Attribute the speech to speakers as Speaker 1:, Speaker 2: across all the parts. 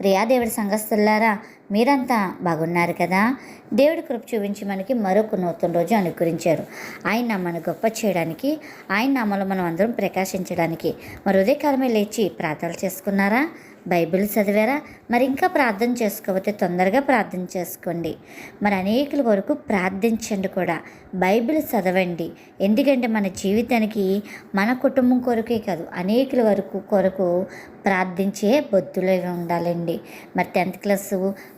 Speaker 1: ప్రియా దేవుడి సంఘస్థులారా మీరంతా బాగున్నారు కదా? దేవుడి కృప చూపించి మనకి మరొక నూతన రోజు అనుకరించారు ఆయన నామాన్ని గొప్ప చేయడానికి ఆయన నామలో మనం అందరం ప్రకాశించడానికి మరి ఉదయకాలమే లేచి ప్రార్థనలు చేసుకున్నారా? బైబిల్ చదివారా? మరి ఇంకా ప్రార్థన చేసుకోకపోతే తొందరగా ప్రార్థన చేసుకోండి. మరి అనేకుల వరకు ప్రార్థించండి కూడా. బైబిల్ చదవండి. ఎందుకంటే మన జీవితానికి మన కుటుంబం కొరకే కాదు అనేకుల వరకు కొరకు ప్రార్థించే బొద్దులే ఉండాలండి. మరి టెన్త్ క్లాస్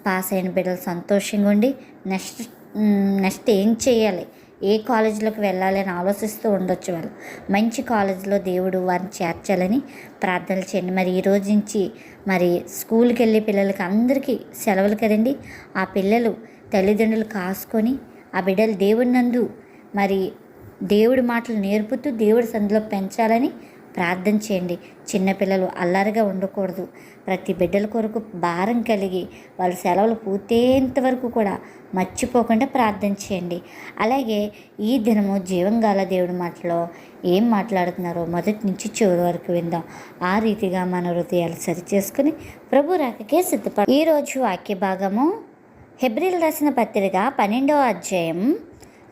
Speaker 1: పాస్ అయిన బిడ్డలు సంతోషంగా ఉండి నెక్స్ట్ నెక్స్ట్ ఏం చేయాలి? ఏ కాలేజీలోకి వెళ్ళాలని ఆలోచిస్తూ ఉండొచ్చు వాళ్ళు. మంచి కాలేజీలో దేవుడు వారిని చేర్చాలని ప్రార్థనలు చేయండి. మరి ఈ రోజు నుంచి మరి స్కూల్కి వెళ్ళే పిల్లలకి అందరికీ సెలవులు కదండి. ఆ పిల్లలు తల్లిదండ్రులు కాసుకొని ఆ బిడ్డలు దేవుడి నందు మరి దేవుడి మాటలు నేర్పుతూ దేవుడి సందులో పెంచాలని ప్రార్థన చేయండి. చిన్నపిల్లలు అల్లరిగా ఉండకూడదు. ప్రతి బిడ్డల కొరకు భారం కలిగి వాళ్ళ సెలవులు పూర్తయ్యేంత వరకు కూడా మర్చిపోకుండా ప్రార్థన చేయండి. అలాగే ఈ దినము జీవంగాల దేవుడి మాటలో ఏం మాట్లాడుతున్నారో మొదటి నుంచి చివరి వరకు విందాం. ఆ రీతిగా మన హృదయాలు సరిచేసుకుని ప్రభు రాకకే సిద్ధపడ ఈరోజు వాక్య భాగము హెబ్రిల్ రాసిన పత్రిక పన్నెండవ అధ్యాయం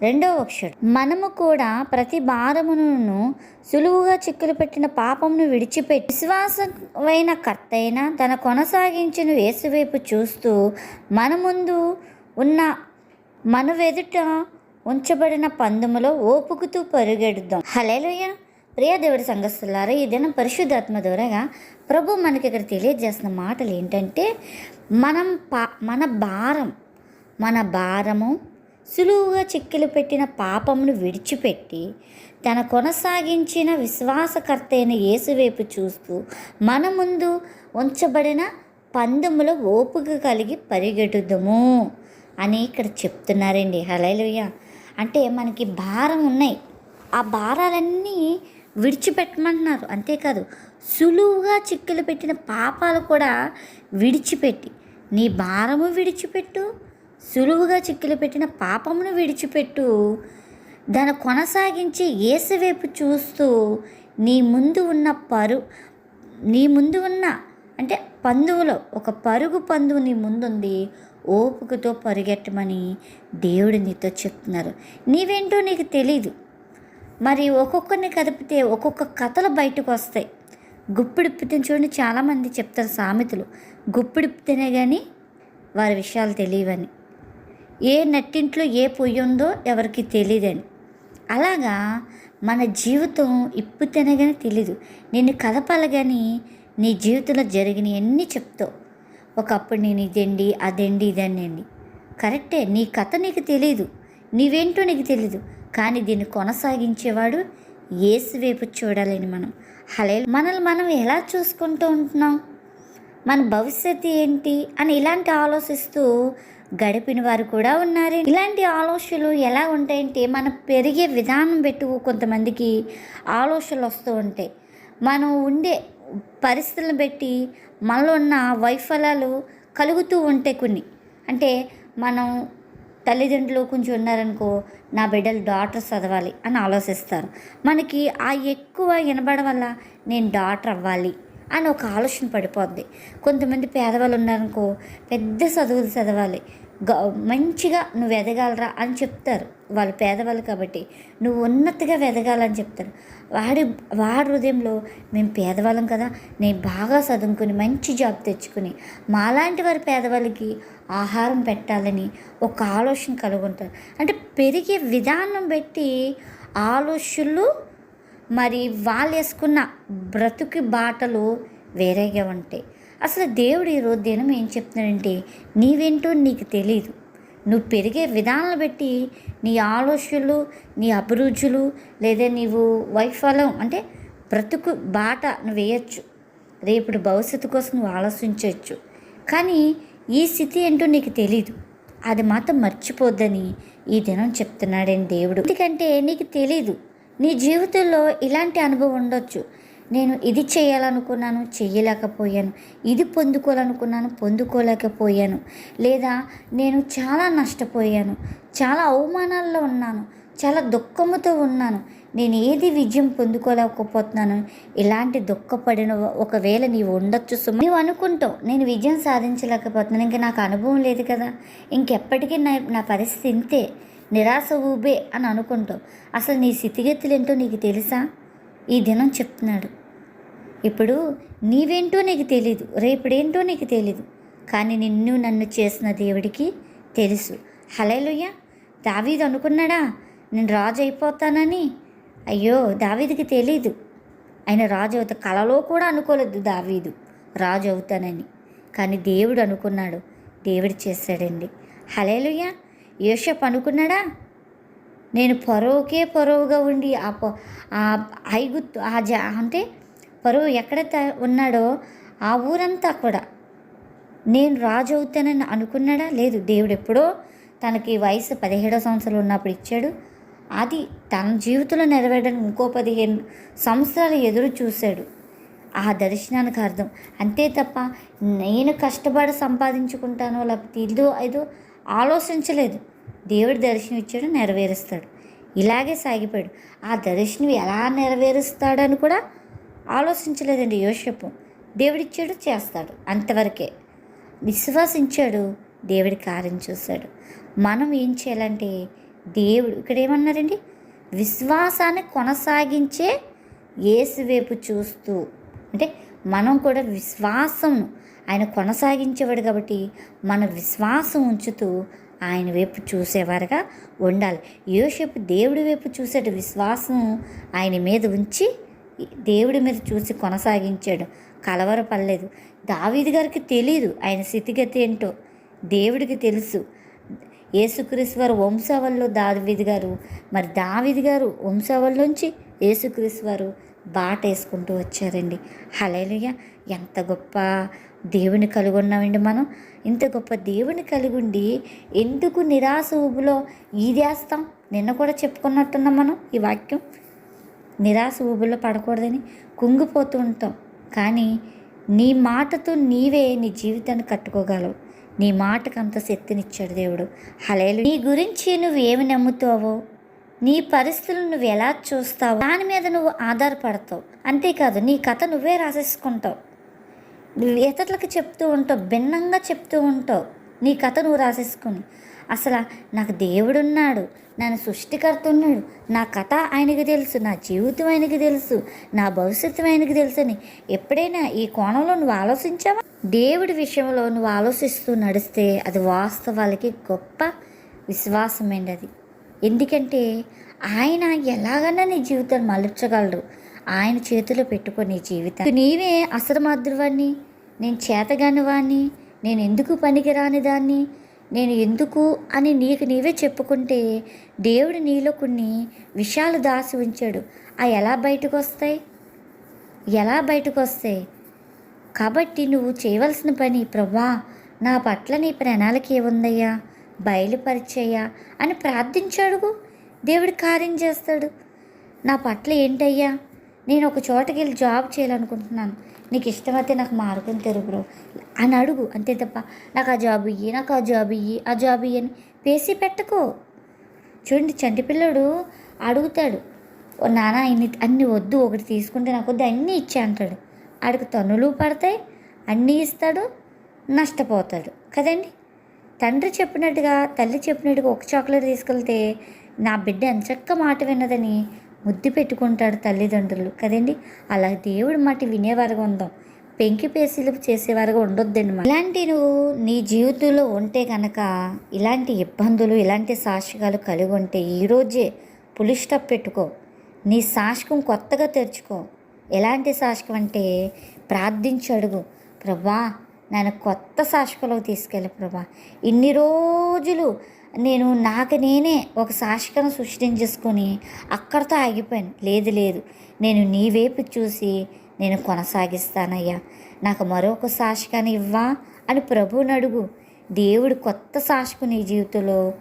Speaker 1: రెండో అక్షరం. మనము కూడా ప్రతి భారమును సులువుగా చిక్కులు పెట్టిన పాపమును విడిచిపెట్టి విశ్వాసమైన కర్తైన తన కొనసాగించిన వేసువైపు చూస్తూ మన ముందు ఉన్న మన వెదుట ఉంచబడిన పందుములో ఓపుకుతూ పరుగెడుద్దాం. హలేలుయ్య ప్రియ దేవుడి సంఘస్థులారా ఈ దినం పరిశుద్ధాత్మ ద్వారాగా ప్రభు మనకి ఇక్కడ తెలియజేస్తున్న మాటలు ఏంటంటే మనం పా మన భారం మన భారము సులువుగా చిక్కిలు పెట్టిన పాపమును విడిచిపెట్టి తన కొనసాగించిన విశ్వాసకర్త అయిన యేసువైపు చూస్తూ మన ముందు ఉంచబడిన పందెములో ఓపిక కలిగి పరిగెడుదము అని ఇక్కడ చెప్తున్నారండి. హలైలుయ్య అంటే మనకి భారం ఉన్నాయి. ఆ భారాలన్నీ విడిచిపెట్టమంటున్నారు. అంతేకాదు సులువుగా చిక్కులు పెట్టిన పాపాలు కూడా విడిచిపెట్టి నీ భారము విడిచిపెట్టు సులువుగా చిక్కులు పెట్టిన పాపమును విడిచిపెట్టు. దాన్ని కొనసాగించి ఏసువైపు చూస్తూ నీ ముందు ఉన్న పరు నీ ముందు ఉన్న అంటే పందువులో ఒక పరుగు పందువు నీ ముందుంది ఓపికతో పరుగెట్టమని దేవుడు నీతో చెప్తున్నారు. నీవేంటో నీకు తెలీదు. మరి ఒక్కొక్కరిని కదిపితే ఒక్కొక్క కథలు బయటకు వస్తాయి గుప్పిడిప్పితే చూడండి చాలామంది చెప్తారు సామెతలు. గుప్పిడిప్పితేనే కానీ వారి విషయాలు తెలియవని. ఏ నట్టింట్లో ఏ పొయ్యి ఉందో ఎవరికి తెలియదని అలాగా మన జీవితం ఇప్పు తినగానే తెలీదు. నేను కలపాలగాని నీ జీవితంలో జరిగిన అన్నీ చెప్తావు. ఒకప్పుడు నేను ఇదండి అదండి ఇదండి కరెక్టే నీ కథ నీకు తెలియదు నీవేంటో నీకు తెలీదు. కానీ దీన్ని కొనసాగించేవాడు ఏసు వైపు చూడాలని మనం. హలే మనల్ని మనం ఎలా చూసుకుంటూ ఉంటున్నాం? మన భవిష్యత్తు ఏంటి? అని ఇలాంటి ఆలోచిస్తూ గడిపిన వారు కూడా ఉన్నారు. ఇలాంటి ఆలోచనలు ఎలా ఉంటాయంటే మనం పెరిగే విధానం పెట్టు కొంతమందికి ఆలోచనలు వస్తూ ఉంటాయి. మనం ఉండే పరిస్థితులను బట్టి మనలో ఉన్న వైఫల్యాలు కలుగుతూ ఉంటాయి కొన్ని. అంటే మనం తల్లిదండ్రులు కొంచెం ఉన్నారనుకో నా బిడ్డలు డాక్టర్ చదవాలి అని ఆలోచిస్తారు. మనకి ఆ ఎక్కువ వినబడం వల్ల నేను డాక్టర్ అవ్వాలి అని ఒక ఆలోచన పడిపోద్ది. కొంతమంది పేదవాళ్ళు ఉన్నారనుకో పెద్ద చదువులు చదవాలి. మంచిగా నువ్వు ఎదగాలరా అని చెప్తారు వాళ్ళు పేదవాళ్ళు కాబట్టి. నువ్వు ఉన్నతిగా ఎదగాలని చెప్తారు. వాడి వాడి హృదయంలో మేము పేదవాళ్ళం కదా నేను బాగా చదువుకుని మంచి జాబ్ తెచ్చుకుని మాలాంటి వారి పేదవాళ్ళకి ఆహారం పెట్టాలని ఒక ఆలోచన కలుగుంటారు అంటే పెరిగే విధానం బట్టి ఆలోచనలు మరి వాళ్ళు వేసుకున్న బ్రతుకు బాటలు వేరేగా ఉంటాయి. అసలు దేవుడు ఈరోజు దినం ఏం చెప్తున్నాడంటే నీవేంటో నీకు తెలియదు నువ్వు పెరిగే విధానాలు బట్టి నీ ఆలోచనలు నీ అభిరుచులు లేదా నీవు వైఫల్యం అంటే బ్రతుకు బాట నువ్వు వేయచ్చు. రేపటి భవిష్యత్తు కోసం నువ్వు ఆలోచించవచ్చు కానీ ఈ స్థితి ఏంటో నీకు తెలీదు. అది మాత్రం మర్చిపోద్దని ఈ దినం చెప్తున్నాడని దేవుడు. ఎందుకంటే నీకు తెలీదు. నీ జీవితంలో ఇలాంటి అనుభవం ఉండొచ్చు. నేను ఇది చేయాలనుకున్నాను చేయలేకపోయాను ఇది పొందుకోవాలనుకున్నాను పొందుకోలేకపోయాను. లేదా నేను చాలా నష్టపోయాను చాలా అవమానాల్లో ఉన్నాను చాలా దుఃఖముతో ఉన్నాను. నేను ఏది విజయం పొందుకోలేకపోతున్నాను? ఇలాంటి దుఃఖపడిన ఒకవేళ నీవు ఉండొచ్చు సుమ నువ్వు అనుకుంటావు నేను విజయం సాధించలేకపోతున్నాను ఇంకా నాకు అనుభవం లేదు కదా. ఇంకెప్పటికీ నా నా పరిస్థితి ఇంతే నిరాశ ఊబే అని అనుకుంటావు. అసలు నీ స్థితిగతులు ఏంటో నీకు తెలుసా? ఈ దినం చెప్తున్నాడు. ఇప్పుడు నీవేంటో నీకు తెలీదు రేపుడేంటో నీకు తెలీదు కానీ నిన్ను నన్ను చేసిన దేవుడికి తెలుసు. హలేలుయ్య దావీదు అనుకున్నాడా? నేను రాజు అయిపోతానని అయ్యో దావీదికి తెలీదు. ఆయన రాజు అవుతా కలలో కూడా అనుకోలేదు దావీదు రాజు అవుతానని కానీ దేవుడు అనుకున్నాడు దేవుడు చేశాడండి. హలేలుయ్య యోషప్ అనుకున్నాడా? నేను పొరవుకే పొరవుగా ఉండి ఆ పొ ఆ ఐగుత్తు ఆ జా అంటే పరువు ఎక్కడ త- ఉన్నాడో ఆ ఊరంతా కూడా నేను రాజు అవుతానని అనుకున్నాడా? లేదు. దేవుడు ఎప్పుడో తనకి వయసు పదిహేడో సంవత్సరాలు ఉన్నప్పుడు ఇచ్చాడు. అది తన జీవితంలో నెరవేరడానికి ఇంకో పదిహేను సంవత్సరాలు ఎదురు చూశాడు. ఆ దర్శనానికి అర్థం. అంతే తప్ప నేను కష్టపడి సంపాదించుకుంటానో లేకపోతే ఇల్లు ఏదో ఆలోచించలేదు. దేవుడి దర్శనం ఇచ్చాడు నెరవేరుస్తాడు. ఇలాగే సాగిపోయాడు. ఆ దర్శనం ఎలా నెరవేరుస్తాడని కూడా ఆలోచించలేదండి యోషపు దేవుడిచ్చాడు చేస్తాడు. అంతవరకే. విశ్వాసించాడు దేవుడి కార్యం చూశాడు. మనం ఏం చేయాలంటే దేవుడు ఇక్కడ ఏమన్నారండి? విశ్వాసాన్ని కొనసాగించే యేసు వైపు చూస్తూ అంటే మనం కూడా విశ్వాసం ఆయన కొనసాగించేవాడు కాబట్టి మన విశ్వాసం ఉంచుతూ ఆయన వైపు చూసేవారుగా ఉండాలి. యోసేపు దేవుడి వైపు చూసేట విశ్వాసం ఆయన మీద ఉంచి దేవుడి మీద చూసి కొనసాగించాడు. కలవరపడలేదు. దావీది గారికి తెలియదు ఆయన స్థితిగతి ఏంటో. దేవుడికి తెలుసు. యేసుక్రీశ్వర వారు దావీది గారు మరి దావీది గారు వంశావళిలోంచి యేసుక్రీశ్వరు వారు బాట వేసుకుంటూ వచ్చారండి. హలేలుయ ఎంత గొప్ప దేవుని కలిగి ఉన్నామండి మనం. ఇంత గొప్ప దేవుని కలిగి ఉండి ఎందుకు నిరాశ ఊబులో ఈదేస్తాం నిన్న కూడా చెప్పుకున్నట్టున్నాం మనం ఈ వాక్యం. నిరాశ ఊబుల్లో పడకూడదని కుంగిపోతూ ఉంటాం. కానీ నీ మాటతో నీవే నీ జీవితాన్ని కట్టుకోగలవు. నీ మాటకు అంత శక్తినిచ్చాడు దేవుడు. హలేలు నీ గురించి నువ్వు ఏమి నమ్ముతావో నీ పరిస్థితులు నువ్వు ఎలా చూస్తావు దాని మీద నువ్వు ఆధారపడతావు. అంతేకాదు నీ కథ నువ్వే రాసేసుకుంటావు. నువ్వు ఇతరులకు చెప్తూ ఉంటావు భిన్నంగా చెప్తూ ఉంటావు. నీ కథ నువ్వు రాసేసుకుని అసలు నాకు దేవుడున్నాడు నన్ను సృష్టికర్త ఉన్నాడు నా కథ ఆయనకి తెలుసు నా జీవితం ఆయనకి తెలుసు నా భవిష్యత్తు ఆయనకి తెలుసు అని ఎప్పుడైనా ఈ కోణంలో నువ్వు ఆలోచించావా? దేవుడి విషయంలో నువ్వు ఆలోచిస్తూ నడిస్తే అది వాస్తవాలకి గొప్ప విశ్వాసమైంది అది ఎందుకంటే ఆయన ఎలాగైనా నీ జీవితాన్ని మలుచగలడు. ఆయన చేతిలో పెట్టుకొని జీవితం నీవే అసరమాద్రువాణ్ణి నేను చేతగాని వాణ్ణి నేను ఎందుకు పనికిరాని దాన్ని నేను ఎందుకు అని నీకు నీవే చెప్పుకుంటే దేవుడు నీలో కొన్ని విషయాలు దాసి ఉంచాడు. ఆ ఎలా బయటకు వస్తాయి ఎలా బయటకు వస్తాయి కాబట్టి నువ్వు చేయవలసిన పని ప్రభా నా పట్ల నీ ప్రణాళిక ఏముందయ్యా? బయలుపరిచయ్యా అని ప్రార్థించాడుగు. దేవుడు కార్యం చేస్తాడు. నా పట్ల ఏంటయ్యా? నేను ఒక చోటకి వెళ్ళి జాబ్ చేయాలనుకుంటున్నాను. నీకు ఇష్టమైతే నాకు మార్గం తెరుగు అని అడుగు అంతే తప్ప నాకు ఆ జాబ్ ఇయ్యి నాకు ఆ జాబ్ ఇయ్యి ఆ జాబ్ ఇయ్యి అని పేసి పెట్టుకో. చూడండి చంటి పిల్లడు అడుగుతాడు "ఓ నాన్న ఇన్ని అన్ని వద్దు ఒకటి తీసుకుంటే నాకు వద్దు అన్నీ ఇచ్చే అంటాడు. ఆడికి తనులు పడతాయి అన్నీ ఇస్తాడు నష్టపోతాడు. కదండి? తండ్రి చెప్పినట్టుగా తల్లి చెప్పినట్టుగా ఒక చాక్లెట్ తీసుకెళ్తే నా బిడ్డ ఎంచక్క మాట విన్నదని ముద్దు పెట్టుకుంటాడు తల్లిదండ్రులు. కదండి? అలా దేవుడి మాట వినేవారుగా ఉందాం. పెంకి పేసీలు చేసేవారుగా ఉండొద్దండి మనం. ఇలాంటి నువ్వు నీ జీవితంలో ఉంటే కనుక ఇలాంటి ఇబ్బందులు ఇలాంటి సాక్షికాలు కలిగి ఉంటే ఈరోజే పులి స్టాప్ పెట్టుకో. నీ సాక్షికం కొత్తగా తెరుచుకో. ఎలాంటి సాక్షికం అంటే ప్రార్థించి అడుగు. ప్రభా నన్ను కొత్త సాక్షికలోకి తీసుకెళ్ళి ప్రభా ఇన్ని రోజులు నేను నాకు నేనే ఒక సాక్షికను సృష్టించేసుకొని అక్కడితో ఆగిపోయాను. లేదు లేదు. నేను నీ వైపు చూసి నేను కొనసాగిస్తానయ్యా. నాకు మరొక సాక్షికాన్ని ఇవ్వా అని ప్రభువుని అడుగు. దేవుడు కొత్త సాక్షికు నీ జీవితంలో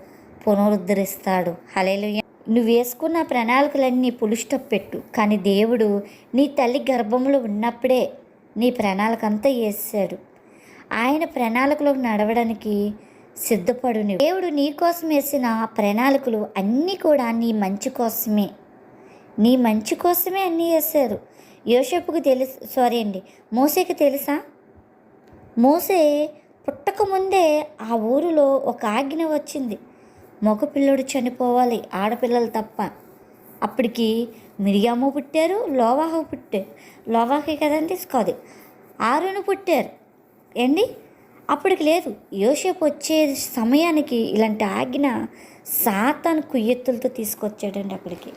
Speaker 1: పునరుద్ధరిస్తాడు. హలేలుయ నువ్వు వేసుకున్న ప్రణాళికలన్నీ పులుస్టప్ పెట్టు కానీ దేవుడు నీ తల్లి గర్భంలో ఉన్నప్పుడే నీ ప్రణాళిక అంతా వేసాడు ఆయన ప్రణాళికలో నడవడానికి సిద్ధపడుని. దేవుడు నీ కోసం వేసిన ప్రణాళికలు అన్నీ కూడా నీ మంచి కోసమే. నీ మంచి కోసమే అన్నీ వేశారు. యోషపుకు తెలుసు సారీ అండి మోసేకి తెలుసా? మోసే పుట్టకముందే ఆ ఊరిలో ఒక ఆజ్ఞ వచ్చింది. మగపిల్లడు చనిపోవాలి ఆడపిల్లలు తప్ప. అప్పటికి మిరియాము పుట్టారు లోవాహు పుట్టారు. లోవాహే కదండి కాదు ఆరును పుట్టారు. ఏండి అప్పటికి లేదు. యోసేపు వచ్చే సమయానికి ఇలాంటి ఆజ్ఞ సాతాను కుయ్యెత్తులతో తీసుకొచ్చాడండి అక్కడికి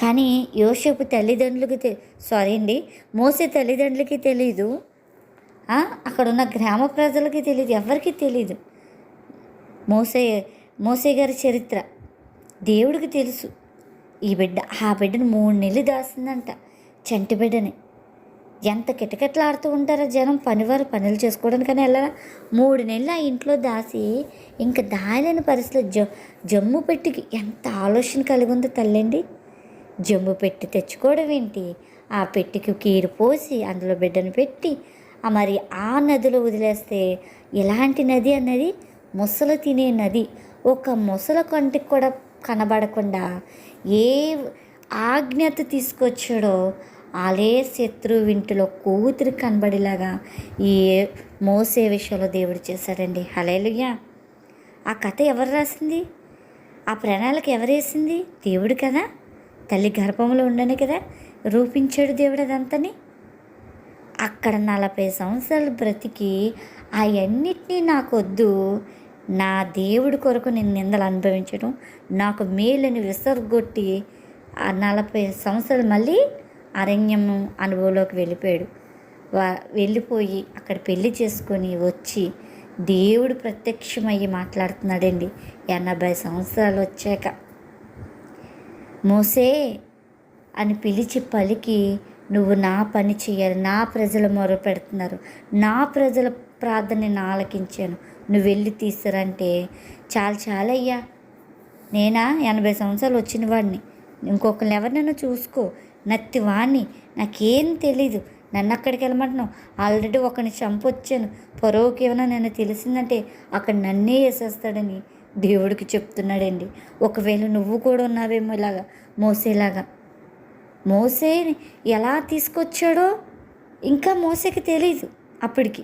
Speaker 1: కానీ యోసేపు తల్లిదండ్రులకి తె సారీ అండి మోసే తల్లిదండ్రులకి తెలీదు. అక్కడున్న అక్కడ ఉన్న గ్రామ ప్రజలకి తెలియదు ఎవరికి తెలియదు మోసే మోసే గారి చరిత్ర దేవుడికి తెలుసు. ఈ బిడ్డ ఆ బిడ్డను మూడు నెలలు దాస్తుందంట చంటి బిడ్డని. ఎంత కిటకిటలాడుతూ ఉంటారో జనం పనివారు పనులు చేసుకోవడానికని ఎలా మూడు నెలలు ఆ ఇంట్లో దాసి ఇంకా దాయలేని పరిస్థితిలో జ జమ్ము పెట్టికి ఎంత ఆలోచన కలిగి ఉందో తల్లండి. జమ్ము పెట్టి తెచ్చుకోవడం ఏంటి? ఆ పెట్టికి కీరు పోసి అందులో బిడ్డను పెట్టి ఆ మరి ఆ నదిలో వదిలేస్తే ఎలాంటి నది అన్నది ముసలు తినే నది. ఒక మొసల కంటికి కూడా కనబడకుండా ఏ ఆజ్ఞత తీసుకొచ్చాడో అలే శత్రువు ఇంటిలో కూతురు కనబడేలాగా ఈ మోసే విషయంలో దేవుడు చేశాడండి. హలేలుయ్యా ఆ కథ ఎవరు రాసింది? ఆ ప్రణాళిక ఎవరేసింది దేవుడు కదా? తల్లి గర్భంలో ఉండనే కదా రూపించాడు దేవుడు అదంతని? అక్కడ నలభై సంవత్సరాలు బ్రతికి అవన్నిటినీ నాకొద్దు. నా దేవుడి కొరకు నేను నిందలు అనుభవించడం నాకు మేలుని విసరగొట్టి ఆ నలభై సంవత్సరాలు మళ్ళీ అరణ్యము అనుభవంలోకి వెళ్ళిపోయాడు. వా వెళ్ళిపోయి అక్కడ పెళ్ళి చేసుకొని వచ్చి దేవుడు ప్రత్యక్షమయ్యి మాట్లాడుతున్నాడండి. ఎనభై సంవత్సరాలు వచ్చాక. మోసే అని పిలిచి పలికి నువ్వు నా పని చేయాలి నా ప్రజలు మొర పెడుతున్నారు. నా ప్రజల ప్రార్థన నేను ఆలకించాను. నువ్వు వెళ్ళి తీసారంటే చాలు చాలయ్యా. నేనా? ఎనభై సంవత్సరాలు వచ్చిన వాడిని. ఇంకొకరిని ఎవరినైనా చూసుకో. నత్తి వాణ్ణి నాకేం తెలీదు. నన్ను అక్కడికి వెళ్ళమంటున్నావు. ఆల్రెడీ ఒకరిని చంపొచ్చాను. పొరవుకి ఏమైనా నన్ను తెలిసిందంటే అక్కడ నన్నే వేసేస్తాడని దేవుడికి చెప్తున్నాడండి. ఒకవేళ నువ్వు కూడా ఉన్నావేమో ఇలాగా మోసేలాగా. మోసే ఎలా తీసుకొచ్చాడో ఇంకా మోసేకి తెలీదు అప్పటికి.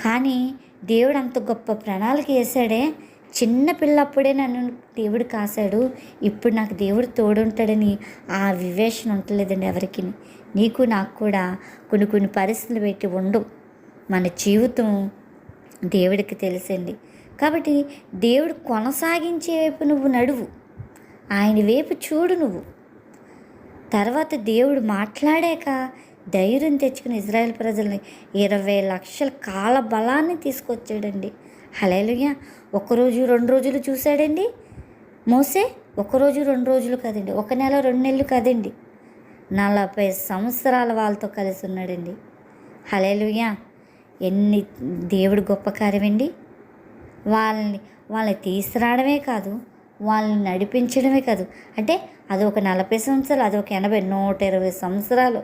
Speaker 1: కానీ దేవుడు అంత గొప్ప ప్రణాళిక వేసాడే చిన్న పిల్లప్పుడే నన్ను దేవుడు కాశాడు. ఇప్పుడు నాకు దేవుడు తోడుంటాడని ఆ వివేచన ఉండలేదండి ఎవరికి. నీకు నాకు కూడా కొన్ని కొన్ని పరిస్థితులు పెట్టి ఉండవు మన జీవితం దేవుడికి తెలుసండి. కాబట్టి దేవుడు కొనసాగించే వైపు నువ్వు నడువు. ఆయన వైపు చూడు నువ్వు. తర్వాత దేవుడు మాట్లాడాక ధైర్యం తెచ్చుకుని ఇజ్రాయెల్ ప్రజల్ని ఇరవై లక్షల కాల బలాన్ని తీసుకొచ్చాడండి. హలేలుయ్య ఒకరోజు రెండు రోజులు చూశాడండి? మోసే ఒకరోజు రెండు రోజులు కదండి ఒక నెల రెండు నెలలు కదండి. నలభై సంవత్సరాల వాళ్ళతో కలిసి ఉన్నాడండి. హలేలుయ్య ఎన్ని దేవుడు గొప్ప కార్యమండి. వాళ్ళని వాళ్ళని తీసుకురావడమే కాదు వాళ్ళని నడిపించడమే కాదు. అంటే అది ఒక నలభై సంవత్సరాలు అది ఒక ఎనభై నూట ఇరవై సంవత్సరాలు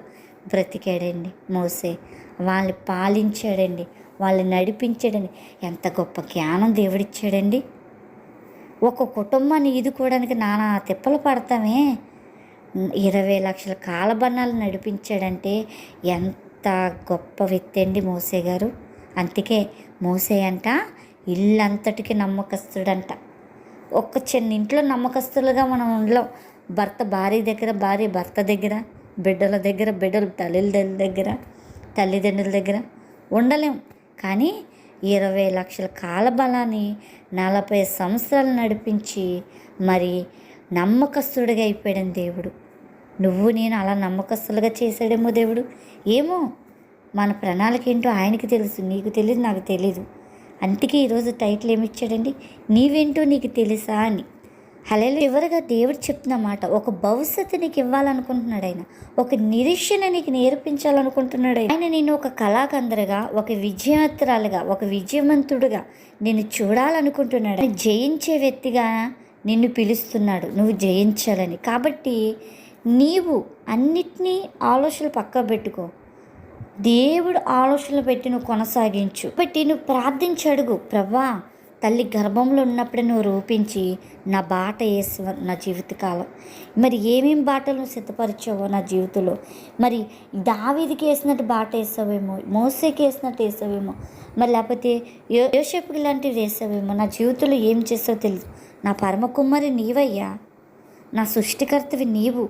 Speaker 1: బ్రతికాడండి మోసే. వాళ్ళని పాలించాడండి. వాళ్ళని నడిపించాడని ఎంత గొప్ప జ్ఞానం దేవుడిచ్చాడండి. ఒక కుటుంబాన్ని ఈదుకోవడానికి నానా తిప్పలు పడతామే. ఇరవై లక్షల కాలబన్నాలు నడిపించాడంటే ఎంత గొప్ప వ్యక్తి అండి మోసే గారు. అందుకే మోసే అంట ఇల్లంతటికి నమ్మకస్తుడంట. ఒక్క చిన్న ఇంట్లో నమ్మకస్తులుగా మనం ఉండలేం. భర్త భార్య దగ్గర భార్య భర్త దగ్గర బిడ్డల దగ్గర బిడ్డలు తల్లిదండ్రుల దగ్గర తల్లిదండ్రుల దగ్గర ఉండలేం. కానీ ఇరవై లక్షల కాలబలాన్ని నలభై సంవత్సరాలు నడిపించి మరి నమ్మకస్తుడిగా అయిపోయాడు దేవుడు. నువ్వు నేను అలా నమ్మకస్తులుగా చేశాడేమో దేవుడు. ఏమో మన ప్రణాళిక ఏంటో ఆయనకి తెలుసు నీకు తెలియదు నాకు తెలీదు. అందుకే ఈరోజు టైటిల్ ఏమి ఇచ్చాడండి? నీవేంటో నీకు తెలుసా అని. హలే చివరిగా దేవుడు చెప్తున్న మాట ఒక భవిష్యత్తు నీకు ఇవ్వాలనుకుంటున్నాడు ఆయన. ఒక నిరీక్షణ నీకు నేర్పించాలనుకుంటున్నాడు ఆయన. నేను ఒక కళాకందరుగా ఒక విజయవంతురాలుగా ఒక విజయవంతుడుగా నేను చూడాలనుకుంటున్నాడు. ఆయన జయించే వ్యక్తిగా నిన్ను పిలుస్తున్నాడు. నువ్వు జయించాలని. కాబట్టి నీవు అన్నిటినీ ఆలోచనలు పక్క పెట్టుకో. దేవుడు ఆలోచనలు పెట్టి నువ్వు కొనసాగించు. బట్టి నువ్వు ప్రార్థించి అడుగు ప్రభా తల్లి గర్భంలో ఉన్నప్పుడే నువ్వు రూపించి నా బాట వేసి నా జీవితకాలం. మరి ఏమేమి బాటలు సిద్ధపరిచావో నా జీవితంలో? మరి దావీదికి వేసినట్టు బాట వేసావేమో? మోసేకి వేసినట్టు వేసావేమో? మరి లేకపోతే యో యోషపుకి లాంటివి వేసావేమో? నా జీవితంలో ఏం చేసావో తెలుసు నా పరమ కుమ్మరి నీవయ్యా. నా సృష్టికర్తవి నీవు.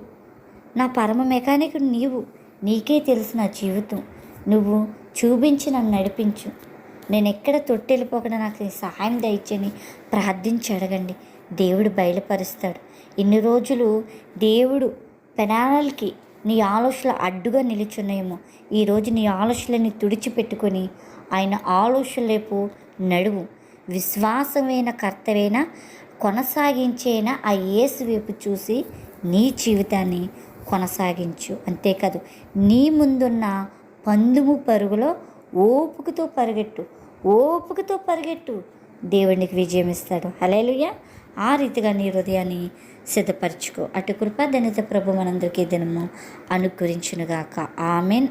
Speaker 1: నా పరమ మెకానిక్ నీవు. నీకే తెలుసు నా జీవితం. నువ్వు చూపించి నన్ను నడిపించు. నేను ఎక్కడ తొట్టెళ్ళిపోకుండా నాకు సహాయం దయచని ప్రార్థించి అడగండి. దేవుడు బయలుపరుస్తాడు. ఇన్ని రోజులు దేవుడు పెనాలకి నీ ఆలోచనలు అడ్డుగా నిలుచున్నాయేమో. ఈరోజు నీ ఆలోచనలని తుడిచిపెట్టుకొని ఆయన ఆలోచనలేపు నడువు. విశ్వాసమైన కర్తవైన కొనసాగించేనా ఆ యేసు వైపు చూసి నీ జీవితాన్ని కొనసాగించు. అంతేకాదు నీ ముందున్న పందుము పరుగులో ఓపుకతో పరిగెట్టు. ఓపికతో పరిగెట్టు. దేవునికి విజయం ఇస్తాడు హలేలుయ ఆ రీతిగా నీ హృదయాన్ని సిద్ధపరచుకో. అటు కృప దనిత ప్రభు మనందరికీ దినము అనుగ్రహించునుగాక. ఆమెన్.